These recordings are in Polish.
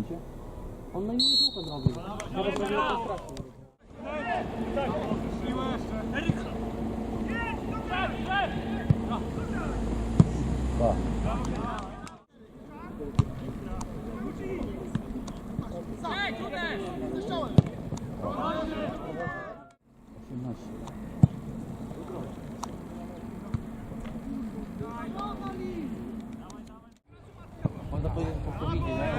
воюете? Он воюет ухо два Надо проверить страшно. Да. Można powiedzieć po covid nie?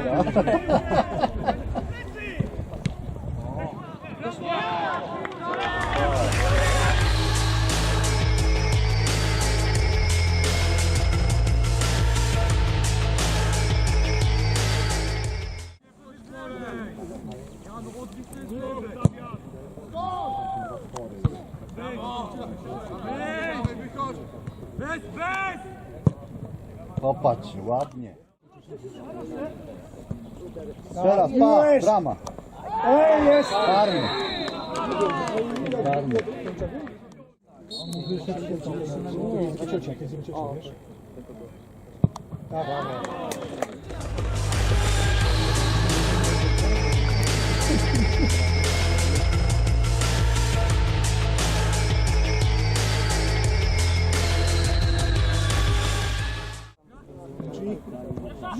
Popatrz, ładnie. Teraz pa, brama. Ej, jest! Karny. Karny.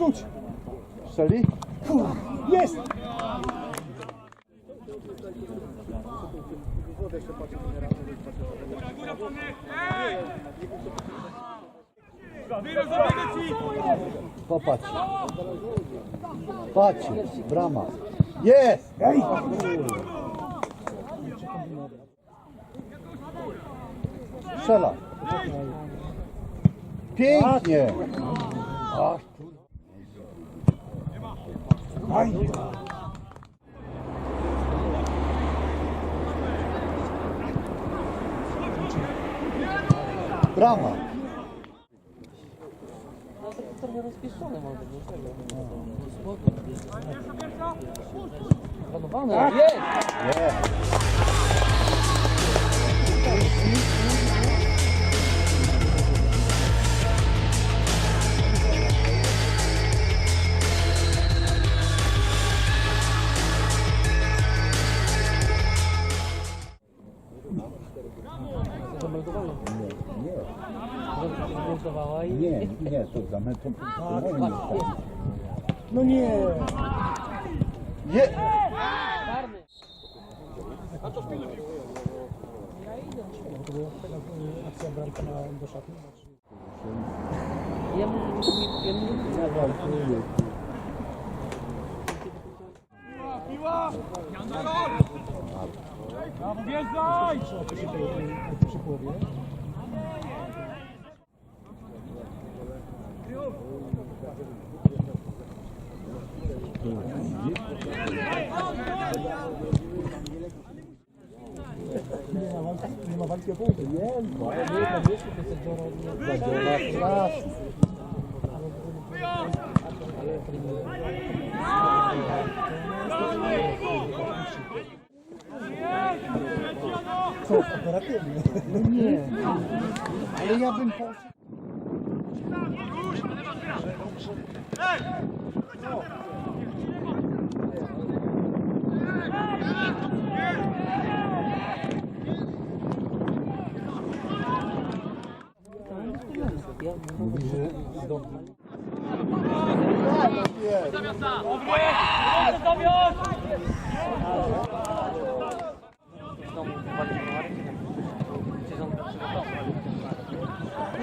Rzuć! Strzeli? Jest! Popatrz. Patrz, brama. Jest! Ej! Strzela. Pięknie. Ach, Aj! brama. No to trochę rozpieszczone może, dlaczego? Planowane, jest! Jest. Zmontowała i... nie, nie, to metą. to moim jest. No nie! Je. Karny! Akcja bramka na, do szatni. Ja mówię, ja mówię, W pierwszej połowie. O punkty. Nie, to wiesz, to jest Joro, nie. Strasznie. co, operatywnie. No nie. Ale ja bym poszedł. Ja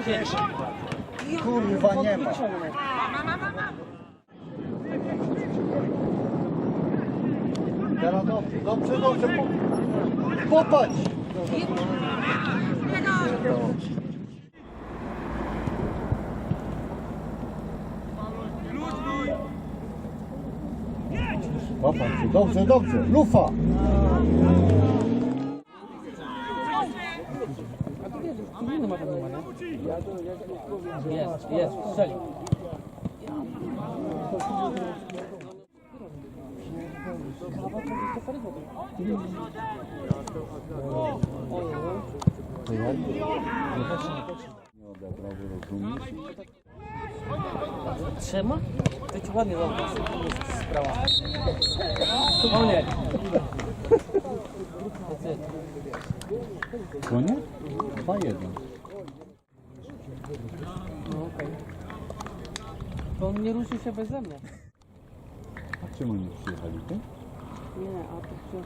Pięć. kurwa nie ma. Teraz dobrze, dobrze, dobrze. po- Popatrz. Popatrz, dobrze, dobrze. Lufa. Jest, jest, strzelił. To Nie ci ładnie sprawa. That's it. Koniec? 2-1. No okej. To on nie ruszy się beze mnie. A czemu nie przyjechali, ty? Nie, a to przecież